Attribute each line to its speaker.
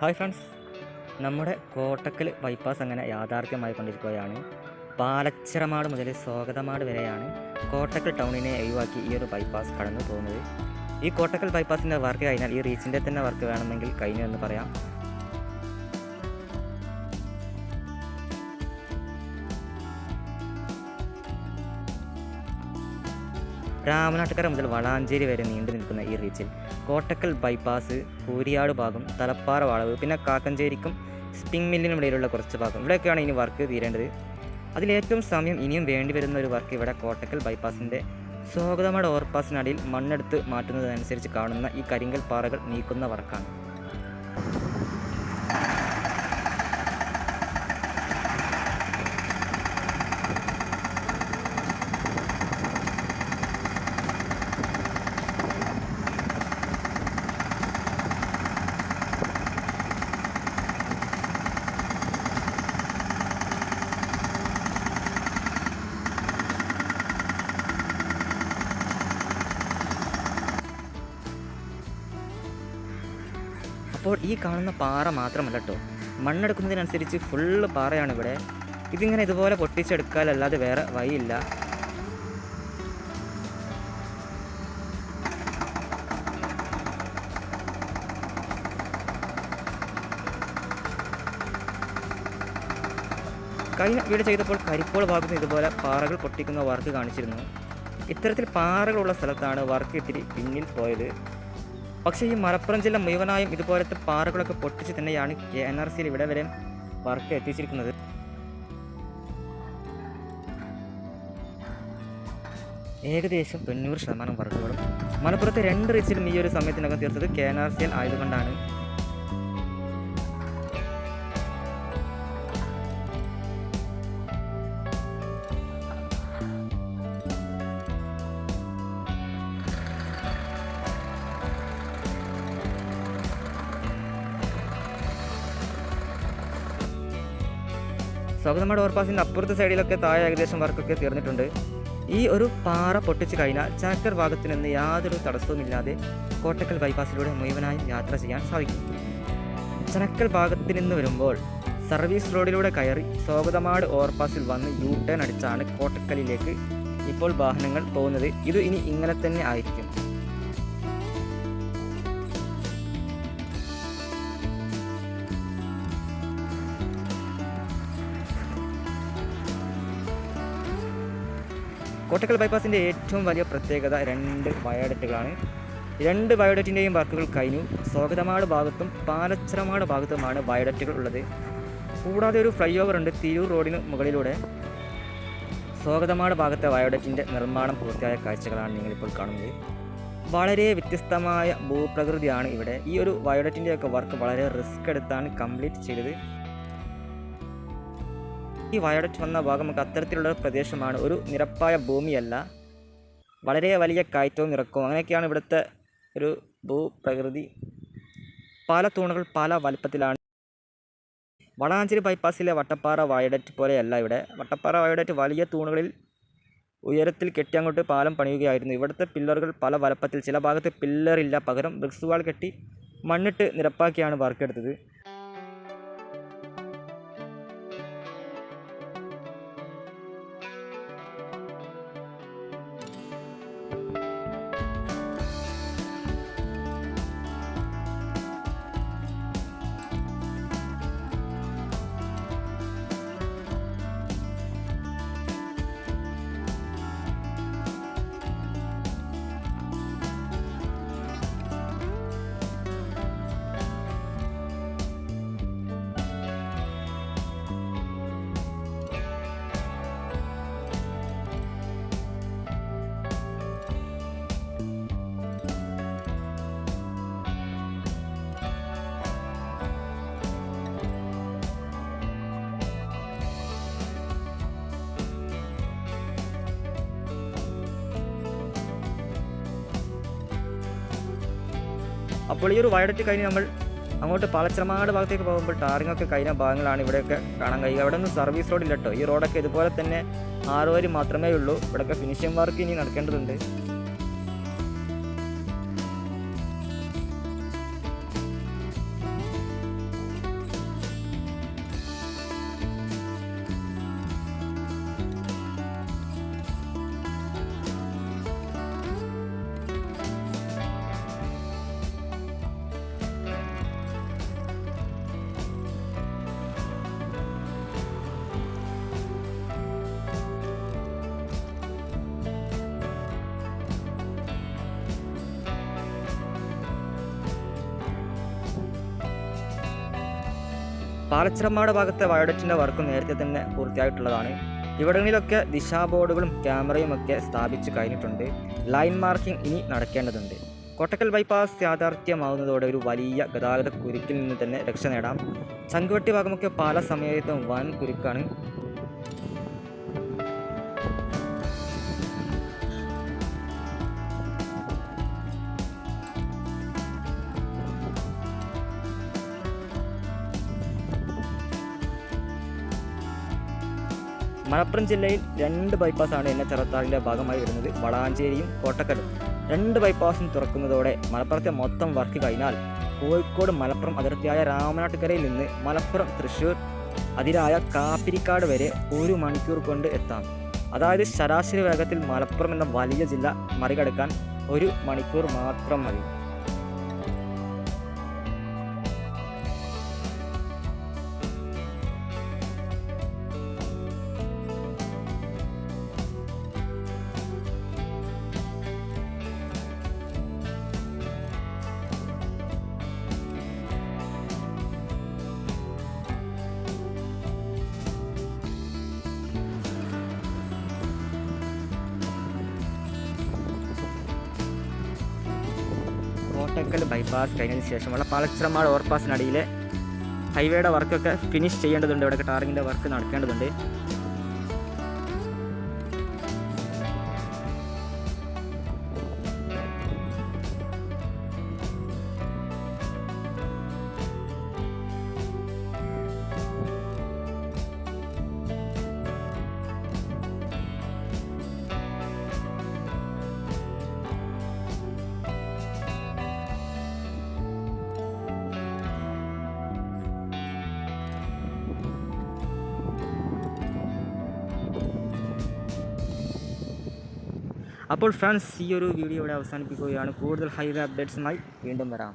Speaker 1: Hi friends. നമ്മുടെ Kottakkal bypass അങ്ങനെ യാഥാർത്ഥ്യമായി കൊണ്ടിരിക്കുകയാണ്. പാലച്ചിറമാട് മുതൽ സ്വാഗതമാട് വരെയാണ് കോട്ടക്കൽ ടൗണിനെ ഒഴിവാക്കി ഈ ഒരു ബൈപ്പാസ് കടന്നു പോകുന്നത്. ഈ കോട്ടക്കൽ ബൈപ്പാസിന്റെ വർക്ക് കഴിഞ്ഞാൽ ഈ റീച്ചിന്റെ തന്നെ വർക്ക് വേണമെങ്കിൽ കഴിഞ്ഞു എന്ന് പറയാം. രാമനാട്ടുകര മുതൽ വളാഞ്ചേരി വരെ നീണ്ടു നിൽക്കുന്ന ഈ റീച്ചിൽ കോട്ടക്കൽ ബൈപ്പാസ് കൂരിയാട് ഭാഗം തലപ്പാറ വളവ് പിന്നെ കാക്കഞ്ചേരിക്കും സ്പിങ് മില്ലിനും ഇടയിലുള്ള കുറച്ച് ഭാഗം. ഇവിടെയൊക്കെയാണ് ഇനി വർക്ക് തീരേണ്ടത്. അതിലേറ്റവും സമയം ഇനിയും വേണ്ടി വരുന്ന ഒരു വർക്ക് ഇവിടെ കോട്ടക്കൽ ബൈപ്പാസിന്റെ സ്വാഗതമട ഓവർപാസിനടിയിൽ മണ്ണെടുത്ത് മാറ്റുന്നതനുസരിച്ച് കാണുന്ന ഈ കരിങ്കൽ പാറകൾ നീക്കുന്ന വർക്കാണ്. അപ്പോൾ ഈ കാണുന്ന പാറ മാത്രമല്ല കേട്ടോ മണ്ണെടുക്കുന്നതിനനുസരിച്ച് ഫുള്ള് പാറയാണ് ഇവിടെ. ഇതിങ്ങനെ ഇതുപോലെ പൊട്ടിച്ചെടുക്കാനല്ലാതെ വേറെ വഴിയില്ല. കഴിഞ്ഞ വീട് ചെയ്തപ്പോൾ കരിപ്പോൾ ഭാഗത്ത് ഇതുപോലെ പാറകൾ പൊട്ടിക്കുന്ന വർക്ക് കാണിച്ചിരുന്നു. ഇത്തരത്തിൽ പാറകളുള്ള സ്ഥലത്താണ് വർക്ക് ഇത്തിരി പിന്നിൽ പോയത്. പക്ഷേ ഈ മലപ്പുറം ജില്ല മുഴുവനായും ഇതുപോലത്തെ പാറകളൊക്കെ പൊട്ടിച്ച് തന്നെയാണ് കെ എൻ ആർ സിയിൽ ഇവിടെ വരെ വർക്ക് എത്തിച്ചിരിക്കുന്നത്. ഏകദേശം തൊണ്ണൂറ് ശതമാനം വർക്കുകളും മലപ്പുറത്തെ രണ്ട് റീച്ചിലും ഈ ഒരു സമയത്തിനകം തീർത്തത് K N R C L ആയതുകൊണ്ടാണ്. സ്വാഗതമാട് ഓവർപാസിന്റെ അപ്പുറത്തെ സൈഡിലൊക്കെ താഴെ ഏകദേശം വർക്കൊക്കെ തീർന്നിട്ടുണ്ട്. ഈ ഒരു പാറ പൊട്ടിച്ച് കഴിഞ്ഞാൽ ചാക്കർ ഭാഗത്ത് നിന്ന് യാതൊരു തടസ്സവുമില്ലാതെ കോട്ടക്കൽ ബൈപ്പാസിലൂടെ മുഴുവനായും യാത്ര ചെയ്യാൻ സാധിക്കും. ചനക്കൽ ഭാഗത്ത് നിന്ന് വരുമ്പോൾ സർവീസ് റോഡിലൂടെ കയറി സ്വാഗതമാട് ഓവർപാസിൽ വന്ന് യു ടേൺ അടിച്ചാണ് കോട്ടക്കലിലേക്ക് ഇപ്പോൾ വാഹനങ്ങൾ പോകുന്നത്. ഇത് ഇനി ഇങ്ങനെ തന്നെ ആയിരിക്കും. കോട്ടക്കൽ ബൈപ്പാസിന്റെ ഏറ്റവും വലിയ പ്രത്യേകത രണ്ട് വയോഡറ്റുകളാണ്. രണ്ട് വയോഡറ്റിന്റെയും വർക്കുകൾ കഴിഞ്ഞു. സ്വാഗതമാട് ഭാഗത്തും പാലച്ചരമാട് ഭാഗത്തുമാണ് വയോഡറ്റുകൾ ഉള്ളത്. കൂടാതെ ഒരു ഫ്ലൈ ഓവർ ഉണ്ട് തിരൂർ റോഡിന് മുകളിലൂടെ. സ്വാഗതമാട് ഭാഗത്തെ വയോഡറ്റിന്റെ നിർമ്മാണം പൂർത്തിയായ കാഴ്ചകളാണ് നിങ്ങളിപ്പോൾ കാണുന്നത്. വളരെ വ്യത്യസ്തമായ ഭൂപ്രകൃതിയാണ് ഇവിടെ. ഈ ഒരു വയോഡറ്റിന്റെയൊക്കെ വർക്ക് വളരെ റിസ്ക് എടുത്താണ് കംപ്ലീറ്റ് ചെയ്തത്. ഈ വയഡറ്റ് വന്ന ഭാഗം നമുക്ക് അത്തരത്തിലുള്ള പ്രദേശമാണ്. ഒരു നിരപ്പായ ഭൂമിയല്ല. വളരെ വലിയ കയറ്റവും നിറക്കും അങ്ങനെയൊക്കെയാണ് ഇവിടുത്തെ ഒരു ഭൂപ്രകൃതി. പല തൂണുകൾ പല വലുപ്പത്തിലാണ്. വളാഞ്ചേരി ബൈപ്പാസിലെ വട്ടപ്പാറ വയഡറ്റ് പോലെയല്ല ഇവിടെ. വട്ടപ്പാറ വയഡറ്റ് വലിയ തൂണുകളിൽ ഉയരത്തിൽ കെട്ടി അങ്ങോട്ട് പാലം പണിയുകയായിരുന്നു. ഇവിടുത്തെ പില്ലറുകൾ പല വലപ്പത്തിൽ ചില ഭാഗത്ത് പില്ലറില്ല. പകരം ബ്രിക്സ് വാൾ കെട്ടി മണ്ണിട്ട് നിരപ്പാക്കിയാണ് വർക്ക് അപ്പോൾ ഈ ഒരു വയഡറ്റ് കഴിഞ്ഞ് നമ്മൾ അങ്ങോട്ട് പളച്ചമാട് ഭാഗത്തേക്ക് പോകുമ്പോൾ ടാറിംഗ് ഒക്കെ കഴിഞ്ഞ ഭാഗങ്ങളാണ് ഇവിടെയൊക്കെ കാണാൻ കഴിയുക. അവിടെ നിന്ന് സർവീസ് റോഡില്ല കേട്ടോ. ഈ റോഡൊക്കെ ഇതുപോലെ തന്നെ ആറ് വരി മാത്രമേ ഉള്ളൂ. ഇവിടെയൊക്കെ ഫിനിഷിംഗ് വർക്ക് ഇനി നടക്കേണ്ടതുണ്ട്. പാലച്ചിറമ്മാട് ഭാഗത്തെ വയോഡറ്റിന്റെ വർക്ക് നേരത്തെ തന്നെ പൂർത്തിയായിട്ടുള്ളതാണ്. ഇവിടങ്ങളിലൊക്കെ ദിശാ ബോർഡുകളും ക്യാമറയും ഒക്കെ സ്ഥാപിച്ചു കഴിഞ്ഞിട്ടുണ്ട്. ലൈൻ മാർക്കിംഗ് ഇനി നടക്കേണ്ടതുണ്ട്. കൊട്ടക്കൽ ബൈപ്പാസ് യാഥാർത്ഥ്യമാവുന്നതോടെ ഒരു വലിയ ഗതാഗത കുരുക്കിൽ നിന്ന് തന്നെ രക്ഷ നേടാം. ചങ്കുവട്ടി ഭാഗമൊക്കെ പാല സമയത്തും വൻ കുരുക്കാണ്. മലപ്പുറം ജില്ലയിൽ രണ്ട് ബൈപ്പാസാണ് എൻ എച്ച് അറുപത്താറിന്റെ ഭാഗമായി വരുന്നത്. വളാഞ്ചേരിയും കോട്ടക്കലും. രണ്ട് ബൈപ്പാസും തുറക്കുന്നതോടെ മലപ്പുറത്തെ മൊത്തം വർക്ക് കഴിഞ്ഞാൽ കോഴിക്കോട് മലപ്പുറം അതിർത്തിയായ രാമനാട്ടുകരയിൽ നിന്ന് മലപ്പുറം തൃശ്ശൂർ അതിരായ കാപ്പിരിക്കാട് വരെ ഒരു മണിക്കൂർ കൊണ്ട് എത്താം. അതായത് ശരാശരി വേഗത്തിൽ മലപ്പുറം എന്ന വലിയ ജില്ല മറികടക്കാൻ ഒരു മണിക്കൂർ മാത്രം മതി. കോട്ടക്കൽ ബൈപ്പാസ് കഴിഞ്ഞതിന് ശേഷമുള്ള പാലച്ചിറമാട് ഓവർപാസിനടിയിലെ ഹൈവേയുടെ വർക്കൊക്കെ ഫിനിഷ് ചെയ്യേണ്ടതുണ്ട്. ഇവിടെ ടാറിങ്ങിന്റെ വർക്ക് നടക്കേണ്ടതുണ്ട്. അപ്പോൾ ഫ്രണ്ട്സ് ഈ ഒരു വീഡിയോ ഇവിടെ അവസാനിപ്പിക്കുകയാണ്. കൂടുതൽ ഹൈവേ അപ്ഡേറ്റ്സുമായി വീണ്ടും വരാം.